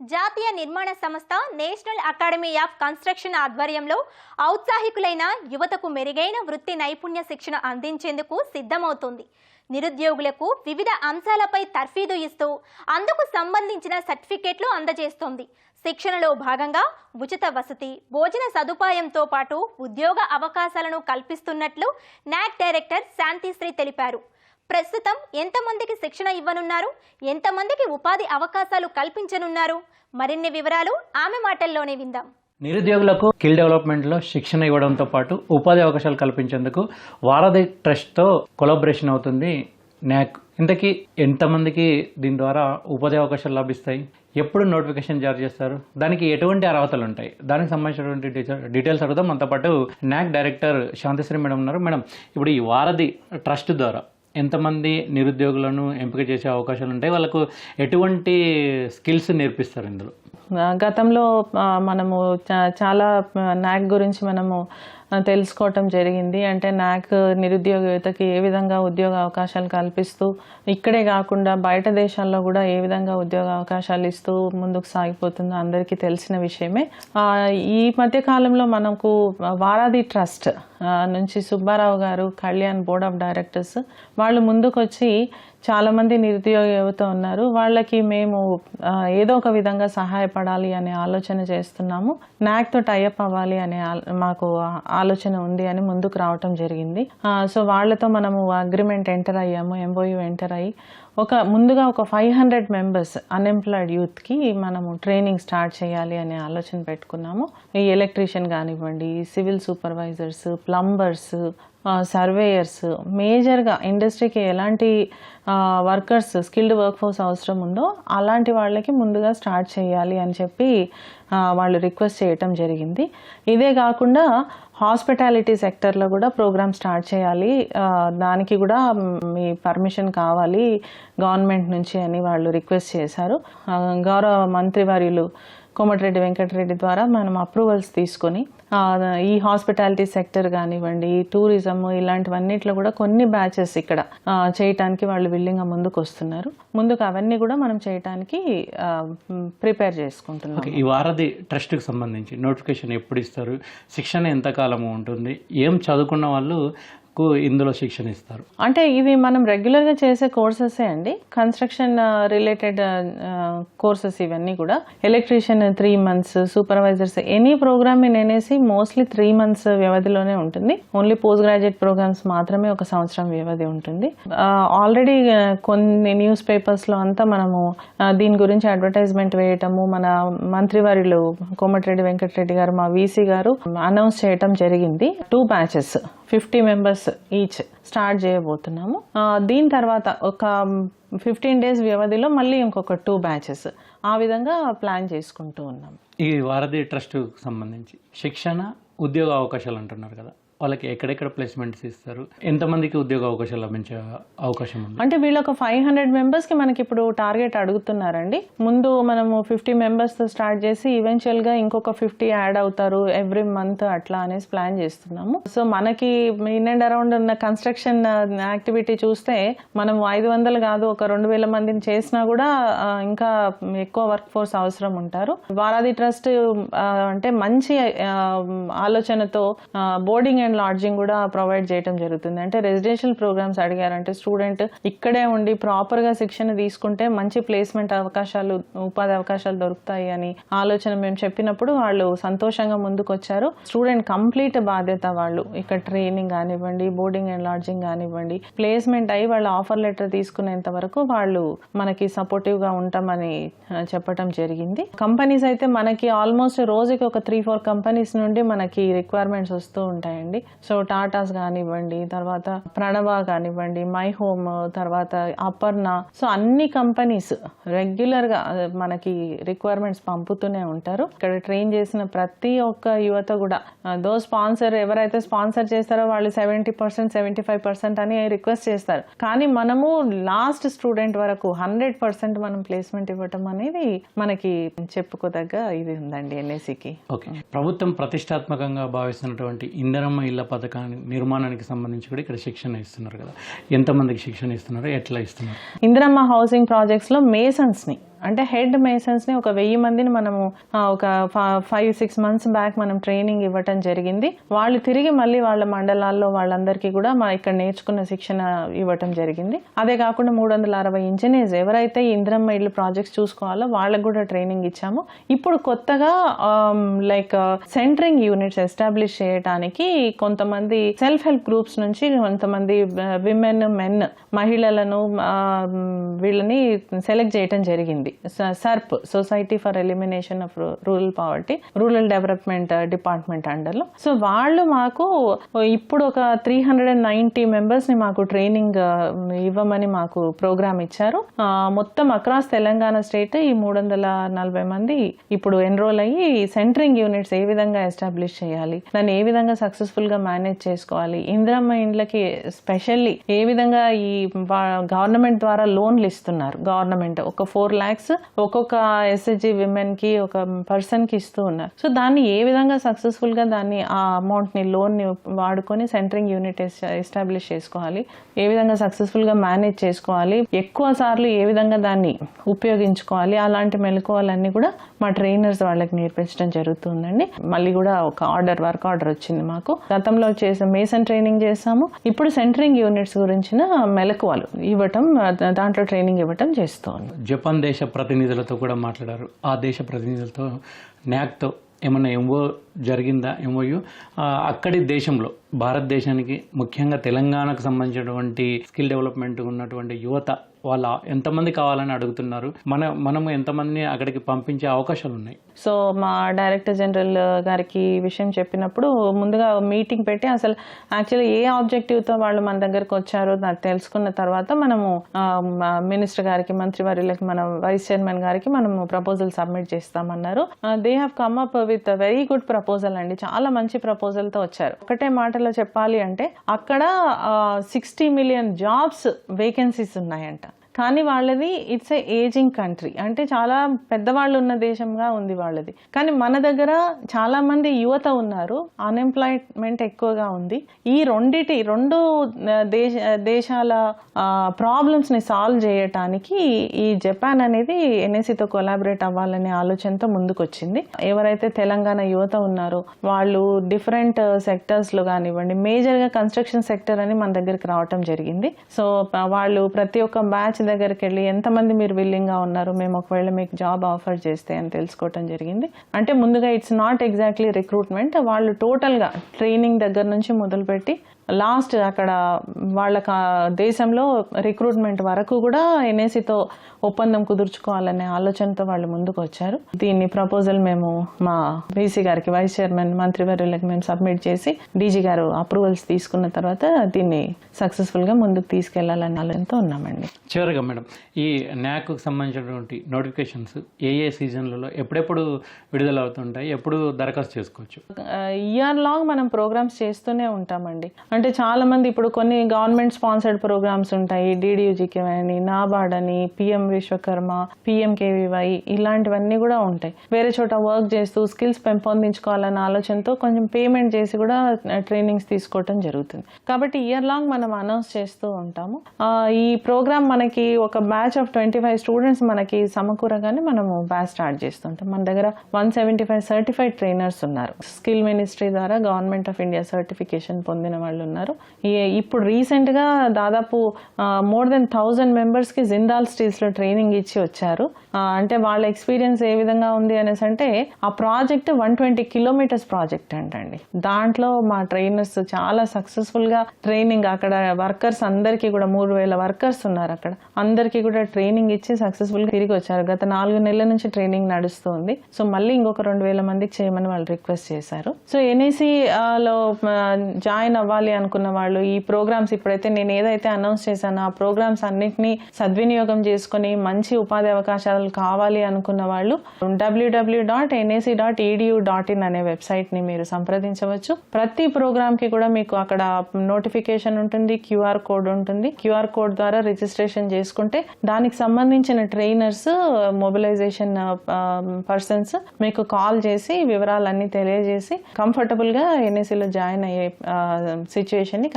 జాతీయ నిర్మాణ సంస్థ నేషనల్ అకాడమీ ఆఫ్ కన్స్ట్రక్షన్ ఆధ్వర్యంలో ఔత్సాహికులైన యువతకు మెరుగైన వృత్తి నైపుణ్య శిక్షణ అందించేందుకు సిద్ధమవుతుంది. నిరుద్యోగులకు వివిధ అంశాలపై తర్ఫీదు ఇస్తూ అందుకు సంబంధించిన సర్టిఫికేట్లు అందజేస్తోంది. శిక్షణలో భాగంగా ఉచిత వసతి భోజన సదుపాయంతో పాటు ఉద్యోగ అవకాశాలను కల్పిస్తున్నట్లు నాక్ డైరెక్టర్ శాంతిశ్రీ తెలిపారు. ప్రస్తుతం ఎంతమందికి శిక్షణ ఇవ్వనున్నారు? ఎంతమందికి ఉపాధి అవకాశాలు కల్పించనున్నారు? మరిన్ని వివరాలు ఆమె మాటల్లోనే విందాం. నిరుద్యోగులకు స్కిల్ డెవలప్మెంట్లో శిక్షణ ఇవ్వడంతో పాటు ఉపాధి అవకాశాలు కల్పించేందుకు వారధి ట్రస్ట్తో కొలాబరేషన్ అవుతుంది న్యాక్. ఇంతకీ ఎంతమందికి దీని ద్వారా ఉపాధి అవకాశాలు లభిస్తాయి? ఎప్పుడు నోటిఫికేషన్ జారీ చేస్తారు? దానికి ఎటువంటి అర్హతలు ఉంటాయి? దానికి సంబంధించినటువంటి డీటెయిల్స్ అడుగుదాం. మనతో పాటు న్యాక్ డైరెక్టర్ శాంతిశ్రీ మేడం ఉన్నారు. మేడం ఇప్పుడు ఈ వారధి ట్రస్ట్ ద్వారా ఎంతమంది నిరుద్యోగులను ఎంపిక చేసే అవకాశాలు ఉంటాయి? వాళ్ళకు ఎటువంటి స్కిల్స్ నేర్పిస్తారు ఇందులో? గతంలో మనము చాలా నాక్ గురించి మనము తెలుసుకోవటం జరిగింది. అంటే నాక్ నిరుద్యోగ యువతకి ఏ విధంగా ఉద్యోగ అవకాశాలు కల్పిస్తూ ఇక్కడే కాకుండా బయట దేశాల్లో కూడా ఏ విధంగా ఉద్యోగ అవకాశాలు ఇస్తూ ముందుకు సాగిపోతుందో అందరికీ తెలిసిన విషయమే. ఈ మధ్య కాలంలో మనకు వారాది ట్రస్ట్ నుంచి సుబ్బారావు గారు కళ్యాణ్ బోర్డ్ ఆఫ్ డైరెక్టర్స్ వాళ్ళు ముందుకొచ్చి చాలామంది నిరుద్యోగ యువత ఉన్నారు. వాళ్ళకి మేము ఏదో ఒక విధంగా సహాయపడాలి అనే ఆలోచన చేస్తున్నాము. నాక్తో టైఅప్ అవ్వాలి అనే మాకు ఆలోచన ఉంది అని ముందుకు రావటం జరిగింది. సో వాళ్ళతో మనము అగ్రిమెంట్ ఎంటర్ అయ్యాము ఎంఓయూ ఎంటర్ అయ్యి. ఒక ముందుగా ఒక ఫైవ్ హండ్రెడ్ మెంబర్స్ అన్ఎంప్లాయిడ్ యూత్కి మనము ట్రైనింగ్ స్టార్ట్ చేయాలి అనే ఆలోచన పెట్టుకున్నాము. ఈ ఎలక్ట్రీషియన్ కానివ్వండి సివిల్ సూపర్వైజర్స్ ప్లంబర్స్ సర్వేయర్స్ మేజర్గా ఇండస్ట్రీకి ఎలాంటి వర్కర్స్ స్కిల్డ్ వర్క్ ఫోర్స్ అవసరం ఉందో అలాంటి వాళ్ళకి ముందుగా స్టార్ట్ చేయాలి అని చెప్పి వాళ్ళు రిక్వెస్ట్ చేయటం జరిగింది. ఇదే కాకుండా హాస్పిటాలిటీ సెక్టర్లో కూడా ప్రోగ్రామ్ స్టార్ట్ చేయాలి. దానికి కూడా మీ పర్మిషన్ కావాలి గవర్నమెంట్ నుంచి అని వాళ్ళు రిక్వెస్ట్ చేశారు. గౌరవ గౌరవ మంత్రివర్యులు కోమటిరెడ్డి వెంకటరెడ్డి ద్వారా మనం అప్రూవల్స్ తీసుకొని ఈ హాస్పిటాలిటీ సెక్టర్ కానివ్వండి టూరిజం ఇలాంటివన్నిట్లో కూడా కొన్ని బ్యాచెస్ ఇక్కడ చేయటానికి వాళ్ళు విల్లింగ్గా ముందుకు వస్తున్నారు ముందుకు అవన్నీ కూడా మనం చేయటానికి ప్రిపేర్ చేసుకుంటున్నాం ఓకే ఈ వారధి ట్రస్ట్కి సంబంధించి నోటిఫికేషన్ ఎప్పుడు ఇస్తారు? శిక్షణ ఎంతకాలము ఉంటుంది? ఏం చదువుకున్న వాళ్ళు ఇందులో శిక్షణ ఇస్తారు. అంటే ఇవి మనం రెగ్యులర్గా చేసే కోర్సెసే అండి? కన్స్ట్రక్షన్ రిలేటెడ్ కోర్సెస్ ఇవన్నీ కూడా. Electrician three months supervisors any program in అనేసి మోస్ట్లీ త్రీ మంత్స్ వ్యవధిలోనే ఉంటుంది. ఓన్లీ పోస్ట్ గ్రాడ్యుయేట్ ప్రోగ్రామ్స్ మాత్రమే ఒక సంవత్సరం వ్యవధి ఉంటుంది. Uh, ఆల్రెడీ uh, కొన్ని న్యూస్ పేపర్స్లో అంతా మనము uh, దీని గురించి అడ్వర్టైజ్మెంట్ వేయటము మన మంత్రివర్యులు కోమటిరెడ్డి వెంకటరెడ్డి గారు మా వీసీ గారు um, అనౌన్స్ చేయటం జరిగింది. Two batches fifty members each start చేయబోతున్నాము. దీని తర్వాత ఒక ఫిఫ్టీన్ డేస్ వ్యవధిలో మళ్ళీ ఇంకొక టూ బ్యాచెస్ ఆ విధంగా ప్లాన్ చేసుకుంటూ ఉన్నాం ఈ వారధి ట్రస్ట్ సంబంధించి శిక్షణ ఉద్యోగ అవకాశాలు అంటున్నారు కదా. వాళ్ళకి ఎక్కడెక్కడ ప్లేస్మెంట్స్ ఇస్తారు? ఎంతమందికి ఉద్యోగ అవకాశాలు లభించే అవకాశం ఉంది? అంటే వీళ్ళు ఒక ఫైవ్ హండ్రెడ్ మెంబర్స్కి మనకి ఇప్పుడు టార్గెట్ అడుగుతున్నారండి. ముందు మనము ఫిఫ్టీ మెంబర్స్తో స్టార్ట్ చేసి ఈవెన్చువల్గా ఇంకొక ఫిఫ్టీ యాడ్ అవుతారు ఎవ్రీ మంత్ అట్లా అనేసి ప్లాన్ చేస్తున్నాము. సో మనకి ఇన్ అండ్ అరౌండ్ ఉన్న కన్స్ట్రక్షన్ యాక్టివిటీ చూస్తే మనం ఐదు వందలు కాదు ఒక రెండు వేల మందిని చేసినా కూడా ఇంకా ఎక్కువ వర్క్ ఫోర్స్ అవసరం ఉంటారు. వారాది ట్రస్ట్ అంటే మంచి ఆలోచనతో బోర్డింగ్ అండ్ లాడ్జింగ్ కూడా ప్రొవైడ్ చేయడం జరుగుతుంది. అంటే రెసిడెన్షియల్ ప్రోగ్రామ్స్ అడిగారంటే స్టూడెంట్ ఇక్కడే ఉండి ప్రాపర్గా శిక్షణ తీసుకుంటే మంచి ప్లేస్మెంట్ అవకాశాలు ఉపాధి అవకాశాలు దొరుకుతాయి అని ఆలోచన మేము చెప్పినప్పుడు వాళ్ళు సంతోషంగా ముందుకు వచ్చారు స్టూడెంట్ కంప్లీట్ బాధ్యత వాళ్ళు. ఇక్కడ ట్రైనింగ్ కానివ్వండి బోర్డింగ్ అండ్ లాడ్జింగ్ కానివ్వండి ప్లేస్మెంట్ అయ్యి వాళ్ళు ఆఫర్ లెటర్ తీసుకునేంత వరకు వాళ్ళు మనకి సపోర్టివ్గా ఉంటామని చెప్పడం చెప్పటం జరిగింది. కంపెనీస్ అయితే మనకి ఆల్మోస్ట్ రోజుకి ఒక త్రీ ఫోర్ కంపెనీస్ నుండి మనకి రిక్వైర్మెంట్స్ వస్తూ ఉంటాయండి. సో టాటాస్ కానివ్వండి తర్వాత ప్రణవ కానివ్వండి మై హోమ్ తర్వాత అపర్ణ. సో అన్ని కంపెనీస్ రెగ్యులర్గా మనకి రిక్వైర్మెంట్స్ పంపుతూనే ఉంటారు. ఇక్కడ ట్రైన్ చేసిన ప్రతి ఒక్క యువత కూడా దో స్పాన్సర్ ఎవరైతే స్పాన్సర్ చేస్తారో వాళ్ళు seventy percent seventy five percent అని రిక్వెస్ట్ చేస్తారు. కానీ మనము లాస్ట్ స్టూడెంట్ వరకు హండ్రెడ్ పర్సెంట్ మనం ప్లేస్మెంట్ ఇవ్వటం అనేది మనకి చెప్పుకోదగ్గ ఇది ఉందండి ఎన్ఎస్సికి ఓకే ప్రభుత్వం ప్రతిష్టాత్మకంగా భావిస్తున్నటువంటి ఇంధనం ఇళ్ళ పథకాన్ని నిర్మాణానికి సంబంధించి కూడా ఇక్కడ శిక్షణ ఇస్తున్నారు కదా. ఎంతమందికి శిక్షణ ఇస్తున్నారు ఎట్లా ఇస్తున్నారు? ఇందిరమ్మ హౌసింగ్ ప్రాజెక్ట్స్లో మేసన్స్ని అంటే హెడ్ మేసన్స్ని ఒక వెయ్యి మందిని మనము ఒక ఫైవ్ సిక్స్ మంత్స్ బ్యాక్ మనం ట్రైనింగ్ ఇవ్వటం జరిగింది. వాళ్ళు తిరిగి మళ్ళీ వాళ్ళ మండలాల్లో వాళ్ళందరికీ కూడా మా ఇక్కడ నేర్చుకున్న శిక్షణ ఇవ్వటం జరిగింది. అదే కాకుండా మూడు వందల అరవై ఇంజనీర్స్ ఎవరైతే ఇంద్రమ్మ ఇందిరమ్మ ఇల్లు ప్రాజెక్ట్స్ చూసుకోవాలో వాళ్ళకు కూడా ట్రైనింగ్ ఇచ్చాము. ఇప్పుడు కొత్తగా లైక్ సెంటరింగ్ యూనిట్స్ ఎస్టాబ్లిష్ చేయడానికి కొంతమంది సెల్ఫ్ హెల్ప్ గ్రూప్స్ నుంచి కొంతమంది విమెన్ మెన్ మహిళలను వీళ్ళని సెలెక్ట్ చేయటం జరిగింది. SERP society for elimination of rural poverty rural development uh, department అండర్లో so వాళ్ళు మాకు ఇప్పుడు ఒక త్రీ హండ్రెడ్ అండ్ నైన్టీ మెంబర్స్ని మాకు ట్రైనింగ్ uh, ఇవ్వమని మాకు ప్రోగ్రామ్ ఇచ్చారు. మొత్తం అక్రాస్ తెలంగాణ స్టేట్ ఈ మూడు వందల నలభై మంది ఇప్పుడు ఎన్రోల్ అయ్యి సెంటరింగ్ యూనిట్స్ ఏ విధంగా ఎస్టాబ్లిష్ చేయాలి దాన్ని ఏ విధంగా సక్సెస్ఫుల్గా మేనేజ్ చేసుకోవాలి ఇందిరమ్మ ఇండ్లకి స్పెషల్లీ ఏ విధంగా ఈ గవర్నమెంట్ ద్వారా లోన్లు ఇస్తున్నారు గవర్నమెంట్ ఒక ఫోర్ ల్యాక్స్ ఒక్కొక్క ఎస్హెచ్జి విమెన్కి ఒక పర్సన్కి ఇస్తూ ఉన్నారు. సో దాన్ని ఏ విధంగా సక్సెస్ఫుల్గా దాన్ని ఆ అమౌంట్ని లోన్ని వాడుకొని సెంటరింగ్ యూనిట్ ఎస్టాబ్లిష్ చేసుకోవాలి ఏ విధంగా సక్సెస్ఫుల్గా మేనేజ్ చేసుకోవాలి ఎక్కువ సార్లు ఏ విధంగా దాన్ని ఉపయోగించుకోవాలి అలాంటి మెలకువలన్నీ కూడా మా ట్రైనర్స్ వాళ్ళకి నేర్పించడం జరుగుతుందండి. మళ్ళీ కూడా ఒక ఆర్డర్ వర్క్ ఆర్డర్ వచ్చింది మాకు. గతంలో చేసే మేసన్ ట్రైనింగ్ చేసాము. ఇప్పుడు సెంటరింగ్ యూనిట్స్ గురించిన మెలకువలు ఇవ్వటం దాంట్లో ట్రైనింగ్ ఇవ్వటం చేస్తాం జపాన్ దేశ ప్రతినిధులతో కూడా మాట్లాడారు. ఆ దేశ ప్రతినిధులతో న్యాక్తో ఏమన్నా ఎంఓ జరిగిందా? ఎంఓయు అక్కడి దేశంలో భారతదేశానికి ముఖ్యంగా తెలంగాణకు సంబంధించినటువంటి స్కిల్ డెవలప్మెంట్ ఉన్నటువంటి యువత వాళ్ళ ఎంతమంది కావాలని అడుగుతున్నారు? మన మనము ఎంతమందిని అక్కడికి పంపించే అవకాశాలు ఉన్నాయి సో మా డైరెక్టర్ జనరల్ గారికి విషయం చెప్పినప్పుడు ముందుగా మీటింగ్ పెట్టి అసలు యాక్చువల్లీ ఏ ఆబ్జెక్టివ్తో వాళ్ళు మన దగ్గరకు వచ్చారో నాకు తెలుసుకున్న తర్వాత మనము మినిస్టర్ గారికి మంత్రి మంత్రివర్యులకి మన వైస్ చైర్మన్ గారికి మనము ప్రపోజల్ సబ్మిట్ చేస్తామన్నారు. They have come up with very good proposal అండి. చాలా మంచి ప్రపోజల్తో వచ్చారు. ఒకటే మాటలో చెప్పాలి అంటే అక్కడ సిక్స్టీ మిలియన్ జాబ్స్ వేకెన్సీస్ ఉన్నాయంట. కానీ వాళ్ళది ఇట్స్ ఏ ఏజింగ్ కంట్రీ అంటే చాలా పెద్దవాళ్ళు ఉన్న దేశంగా ఉంది వాళ్ళది. కానీ మన దగ్గర చాలా మంది యువత ఉన్నారు. అన్ఎంప్లాయ్మెంట్ ఎక్కువగా ఉంది. ఈ రెండిటి రెండు దేశ దేశాల ప్రాబ్లమ్స్ని సాల్వ్ చేయటానికి ఈ జపాన్ అనేది ఎన్ఎస్సితో కొలాబరేట్ అవ్వాలనే ఆలోచనతో ముందుకొచ్చింది. ఎవరైతే తెలంగాణ యువత ఉన్నారో వాళ్ళు డిఫరెంట్ సెక్టర్స్లో కానివ్వండి మేజర్గా కన్స్ట్రక్షన్ సెక్టర్ అని మన దగ్గరికి రావటం జరిగింది. సో వాళ్ళు ప్రతి ఒక్క బ్యాచ్ దగ్గరికి వెళ్ళి ఎంతమంది మీరు విల్లింగ్గా గా ఉన్నారు? మేము ఒకవేళ మీకు జాబ్ ఆఫర్ చేస్తే అని తెలుసుకోవటం జరిగింది. అంటే ముందుగా ఇట్స్ నాట్ ఎగ్జాక్ట్లీ రిక్రూట్మెంట్ వాళ్ళు టోటల్గా ట్రైనింగ్ దగ్గర నుంచి మొదలుపెట్టి లాస్ట్ అక్కడ వాళ్ళ కా- దేశంలో రిక్రూట్మెంట్ వరకు కూడా ఎన్ఏసీతో ఒప్పందం కుదుర్చుకోవాలనే ఆలోచనతో వాళ్ళు ముందుకు వచ్చారు. దీన్ని ప్రపోజల్ మేము మా బీసీ గారికి వైస్ చైర్మన్ మంత్రివర్యులకు మేము సబ్మిట్ చేసి డీజీ గారు అప్రూవల్స్ తీసుకున్న తర్వాత దీన్ని సక్సెస్ఫుల్గా ముందుకు తీసుకెళ్ళాలనే ఆలోచనతో ఉన్నామండి. చివరిగా మేడం. ఈ న్యాక్కు సంబంధించినటువంటి నోటిఫికేషన్స్ ఏ ఏ సీజన్లలో ఎప్పుడెప్పుడు విడుదల అవుతుంటాయి ఎప్పుడు దరఖాస్తు చేసుకోవచ్చు? ఇయర్ లాంగ్ మనం ప్రోగ్రామ్స్ చేస్తూనే ఉంటామండి. అంటే చాలా మంది ఇప్పుడు కొన్ని గవర్నమెంట్ స్పాన్సర్డ్ ప్రోగ్రామ్స్ ఉంటాయి. డిడియూజీకే అని నాబార్డ్ అని పిఎం విశ్వకర్మ పిఎంకేవివై ఇలాంటివన్నీ కూడా ఉంటాయి. వేరే చోట వర్క్ చేస్తూ స్కిల్స్ పెంపొందించుకోవాలన్న ఆలోచనతో కొంచెం పేమెంట్ చేసి కూడా ట్రైనింగ్స్ తీసుకోవటం జరుగుతుంది. కాబట్టి ఇయర్ లాంగ్ మనం అనౌన్స్ చేస్తూ ఉంటాము. ఈ ప్రోగ్రామ్ మనకి ఒక batch of twenty five students మనకి సమకూరగానే మనము బ్యాచ్ స్టార్ట్ చేస్తుంటాం. మన దగ్గర one seventy five certified trainers ఉన్నారు. స్కిల్ మినిస్ట్రీ ద్వారా గవర్నమెంట్ ఆఫ్ ఇండియా సర్టిఫికేషన్ పొందిన వాళ్ళు ఉన్నారు. ఈ- ఇప్పుడు రీసెంట్గా దాదాపు మోర్ దెన్ థౌజండ్ మెంబర్స్కి జిందాల్ స్టీల్స్లో ట్రైనింగ్ ఇచ్చి వచ్చారు. అంటే వాళ్ళ ఎక్స్పీరియన్స్ ఏ విధంగా ఉంది అనేసి అంటే ఆ project one twenty kilometres project అంటండి. దాంట్లో మా ట్రైనర్స్ చాలా సక్సెస్ఫుల్గా ట్రైనింగ్ అక్కడ వర్కర్స్ అందరికీ కూడా మూడు వేల వర్కర్స్ ఉన్నారు అక్కడ. అందరికీ కూడా ట్రైనింగ్ ఇచ్చి సక్సెస్ఫుల్గా తిరిగి వచ్చారు. గత నాలుగు నెలల నుంచి ట్రైనింగ్ నడుస్తుంది. సో మళ్ళీ ఇంకొక రెండు వేల మందికి చేయమని వాళ్ళు రిక్వెస్ట్ చేశారు. సో ఎన్ఏసీలో లో జాయిన్ అవ్వాలి అనుకున్న వాళ్ళు ఈ ప్రోగ్రామ్స్ ఇప్పుడైతే నేను ఏదైతే అనౌన్స్ చేశానో ఆ ప్రోగ్రామ్స్ అన్నింటినీ సద్వినియోగం చేసుకుని మంచి ఉపాధి అవకాశాలు కావాలి అనుకున్న వాళ్ళు WW dot NAC dot EDU dot in అనే వెబ్సైట్ని మీరు సంప్రదించవచ్చు. ప్రతి ప్రోగ్రామ్కి కూడా మీకు అక్కడ నోటిఫికేషన్ ఉంటుంది క్యూఆర్ కోడ్ ఉంటుంది. క్యూఆర్ కోడ్ ద్వారా రిజిస్ట్రేషన్ చేసుకుంటే దానికి సంబంధించిన ట్రైనర్స్ మొబిలైజేషన్ పర్సన్స్ మీకు కాల్ చేసి వివరాలన్నీ తెలియజేసి కంఫర్టబుల్గా జాయిన్ అయ్యే uh, సిచ్యువేషన్ని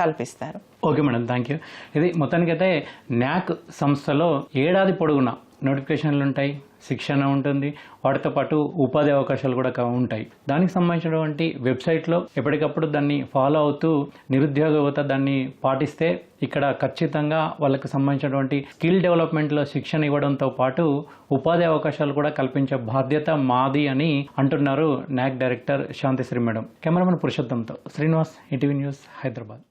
కల్పిస్తారు. ఓకే మేడం థ్యాంక్ యూ ఇది మొత్తానికైతే న్యాక్ సంస్థలో ఏడాది పొడుగునా నోటిఫికేషన్లు ఉంటాయి శిక్షణ ఉంటుంది వాటితో పాటు ఉపాధి అవకాశాలు కూడా ఉంటాయి. దానికి సంబంధించినటువంటి వెబ్సైట్లో ఎప్పటికప్పుడు దాన్ని ఫాలో అవుతూ నిరుద్యోగ యువత దాన్ని పాటిస్తే ఇక్కడ ఖచ్చితంగా వాళ్ళకి సంబంధించినటువంటి స్కిల్ డెవలప్మెంట్లో శిక్షణ ఇవ్వడంతో పాటు ఉపాధి అవకాశాలు కూడా కల్పించే బాధ్యత మాది అని అంటున్నారు NAC director Shantisri madam. Cameraman పురుషోత్తంతో Srinivas ETV news Hyderabad.